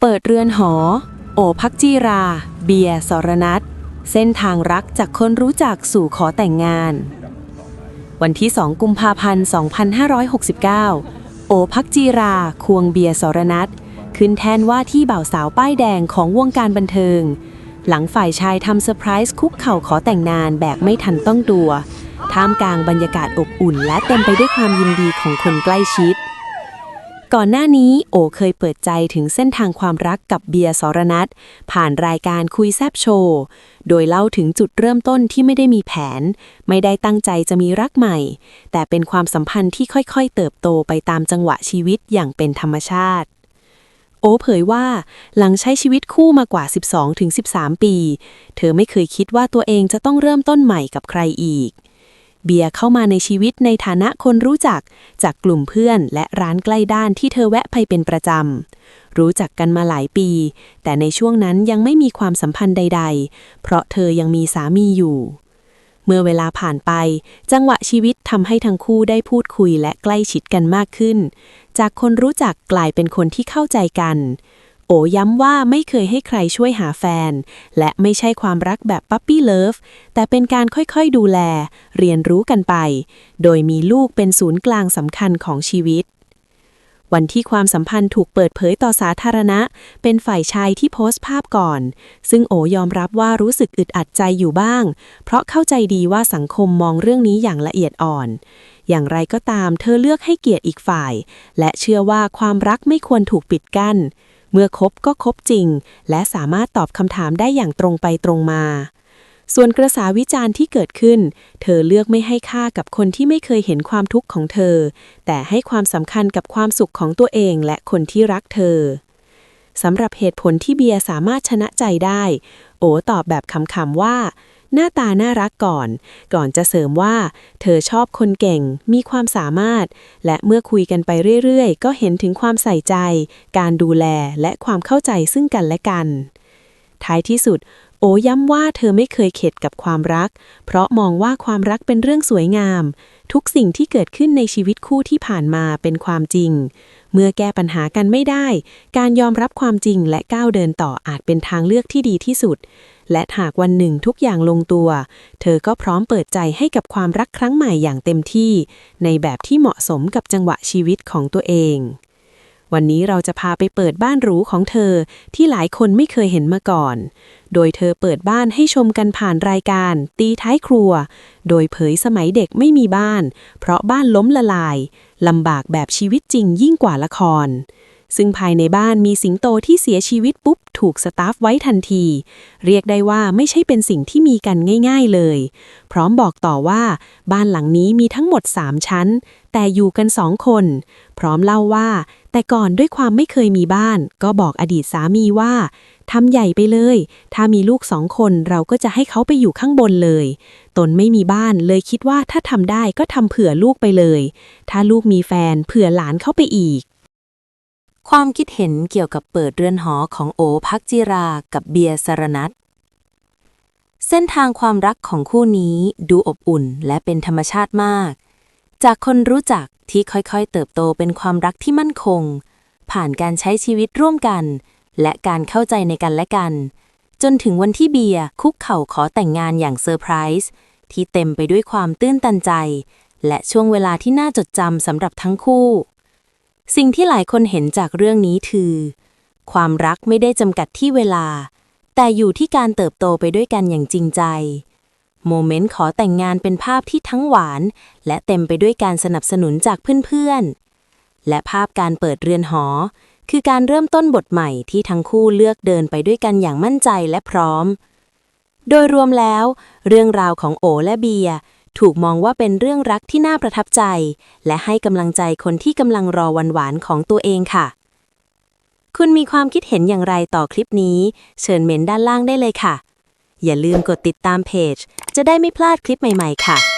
เปิดเรือนหอ โอพักจีรา เบียร์สรนัทเส้นทางรักจากคนรู้จักสู่ขอแต่งงาน วันที่ 2 กุมภาพันธ์ 2569 โอพักจีรา ควงเบียร์สรนัทขึ้นแทนว่าที่บ่าวสาวป้ายแดงของวงการบันเทิง หลังฝ่ายชายทำเซอร์ไพรส์คุกเข่าขอแต่งงานแบบไม่ทันต้องตัว ท่ามกลางบรรยากาศอบอุ่นและเต็มไปด้วยความยินดีของคนใกล้ชิด ก่อนหน้านี้โอเคยเปิดใจถึงเส้นทางความรักกับเบียร์สรนัทผ่านรายการคุยแซบโชว์ โดยเล่าถึงจุดเริ่มต้นที่ไม่ได้มีแผน ไม่ได้ตั้งใจจะมีรักใหม่ แต่เป็นความสัมพันธ์ที่ค่อยๆ เติบโตไปตามจังหวะชีวิตอย่างเป็นธรรมชาติ โอเผยว่า หลังใช้ชีวิตคู่มากว่า 12-13 ปี เธอไม่เคยคิดว่าตัวเองจะต้องเริ่มต้นใหม่กับใครอีก เบียร์เข้ามาในชีวิตในฐานะคนรู้จัก จากกลุ่มเพื่อนและร้านใกล้ด้านที่เธอแวะไปเป็นประจำ รู้จักกันมาหลายปี แต่ในช่วงนั้นยังไม่มีความสัมพันธ์ใด ๆ เพราะเธอยังมีสามีอยู่ เมื่อเวลาผ่านไป จังหวะชีวิตทำให้ทั้งคู่ได้พูดคุยและใกล้ชิดกันมากขึ้น จากคนรู้จักกลายเป็นคนที่เข้าใจกัน โอย้ำว่าไม่เคยให้ใครช่วยหาแฟน และไม่ใช่ความรักแบบปั๊ปปี้เลิฟแต่เป็นการค่อยๆดูแล เรียนรู้กันไป โดยมีลูกเป็นศูนย์กลางสำคัญของชีวิต วันที่ความสัมพันธ์ถูกเปิดเผยต่อสาธารณะ เป็นฝ่ายชายที่โพสต์ภาพก่อน ซึ่งโอยอมรับว่ารู้สึกอึดอัดใจอยู่บ้าง เพราะเข้าใจดีว่าสังคมมองเรื่องนี้อย่างละเอียดอ่อนอย่างไรก็ตามเธอเลือกให้เกียรติอีกฝ่าย และเชื่อว่าความรักไม่ควรถูกปิดกั้น เมื่อคบก็คบจริง และสามารถตอบคำถามได้อย่างตรงไปตรงมา ส่วนกระแสวิจารณ์ที่เกิดขึ้น เธอเลือกไม่ให้ค่ากับคนที่ไม่เคยเห็นความทุกข์ของเธอ แต่ให้ความสำคัญกับความสุขของตัวเองและคนที่รักเธอสำหรับเหตุผลที่เบียร์สามารถชนะใจได้ โอตอบแบบคำๆว่า หน้าตาน่ารักก่อน ก่อนจะเสริมว่า เธอชอบคนเก่ง มีความสามารถ และเมื่อคุยกันไปเรื่อยๆ ก็เห็นถึงความใส่ใจ การดูแลและความเข้าใจซึ่งกันและกัน ท้ายที่สุด โอย้ำว่าเธอไม่เคยเข็ดกับความรัก เพราะมองว่าความรักเป็นเรื่องสวยงาม ทุกสิ่งที่เกิดขึ้นในชีวิตคู่ที่ผ่านมาเป็นความจริง เมื่อแก้ปัญหากันไม่ได้ การยอมรับความจริงและก้าวเดินต่ออาจเป็นทางเลือกที่ดีที่สุด และหากวันหนึ่งทุกอย่างลงตัว เธอก็พร้อมเปิดใจให้กับความรักครั้งใหม่อย่างเต็มที่ ในแบบที่เหมาะสมกับจังหวะชีวิตของตัวเอง วันนี้เราจะพาไปเปิดบ้านหรูของเธอที่หลายคนไม่เคยเห็นมาก่อน โดยเธอเปิดบ้านให้ชมกันผ่านรายการ ตีท้ายครัว โดยเผยสมัยเด็กไม่มีบ้าน เพราะบ้านล้มละลายลำบากแบบชีวิตจริงยิ่งกว่าละคร ซึ่งภายในบ้านมีสิงโตที่เสียชีวิตปุ๊บ ถูกสตาฟไว้ทันที เรียกได้ว่าไม่ใช่เป็นสิ่งที่มีกันง่าย ๆเลย พร้อมบอกต่อว่า บ้านหลังนี้มีทั้งหมด 3 ชั้น แต่อยู่กันสองคน พร้อมเล่าว่า แต่ก่อนด้วยความไม่เคยมีบ้าน ก็บอกอดีตสามีว่าทำใหญ่ไปเลย ถ้ามีลูกสองคนเราก็จะให้เขาไปอยู่ข้างบนเลย ตนไม่มีบ้านเลยคิดว่าถ้าทำได้ก็ทำเผื่อลูกไปเลย ถ้าลูกมีแฟนเผื่อหลานเข้าไปอีก ความคิดเห็นเกี่ยวกับเปิดเรือนหอของโอพักจิรากับเบียร์สรนัทเส้นทางความรักของคู่นี้ดูอบอุ่นและเป็นธรรมชาติมาก จากคนรู้จักที่ค่อยๆ เติบโตเป็นความรักที่มั่นคง ผ่านการใช้ชีวิตร่วมกัน และการเข้าใจในกันและกัน จนถึงวันที่เบียร์คุกเข่าขอแต่งงานอย่างเซอร์ไพรส์ที่เต็มไปด้วยความตื้นตันใจ และช่วงเวลาที่น่าจดจำสำหรับทั้งคู่ สิ่งที่หลายคนเห็นจากเรื่องนี้คือ ความรักไม่ได้จำกัดที่เวลา แต่อยู่ที่การเติบโตไปด้วยกันอย่างจริงใจ โมเมนต์ขอแต่งงานเป็นภาพที่ทั้งหวาน และเต็มไปด้วยการสนับสนุนจากเพื่อนๆ และภาพการเปิดเรือนหอ คือการเริ่มต้นบทใหม่ที่ทั้งคู่เลือกเดินไปด้วยกันอย่างมั่นใจและพร้อม โดยรวมแล้ว เรื่องราวของโอและเบียร์ ถูกมองว่าเป็นเรื่องรักที่น่าประทับใจ และให้กำลังใจคนที่กำลังรอวันหวานของตัวเองค่ะ คุณมีความคิดเห็นอย่างไรต่อคลิปนี้ เชิญเมนด้านล่างได้เลยค่ะ อย่าลืมกดติดตามเพจ จะได้ไม่พลาดคลิปใหม่ ๆ ค่ะ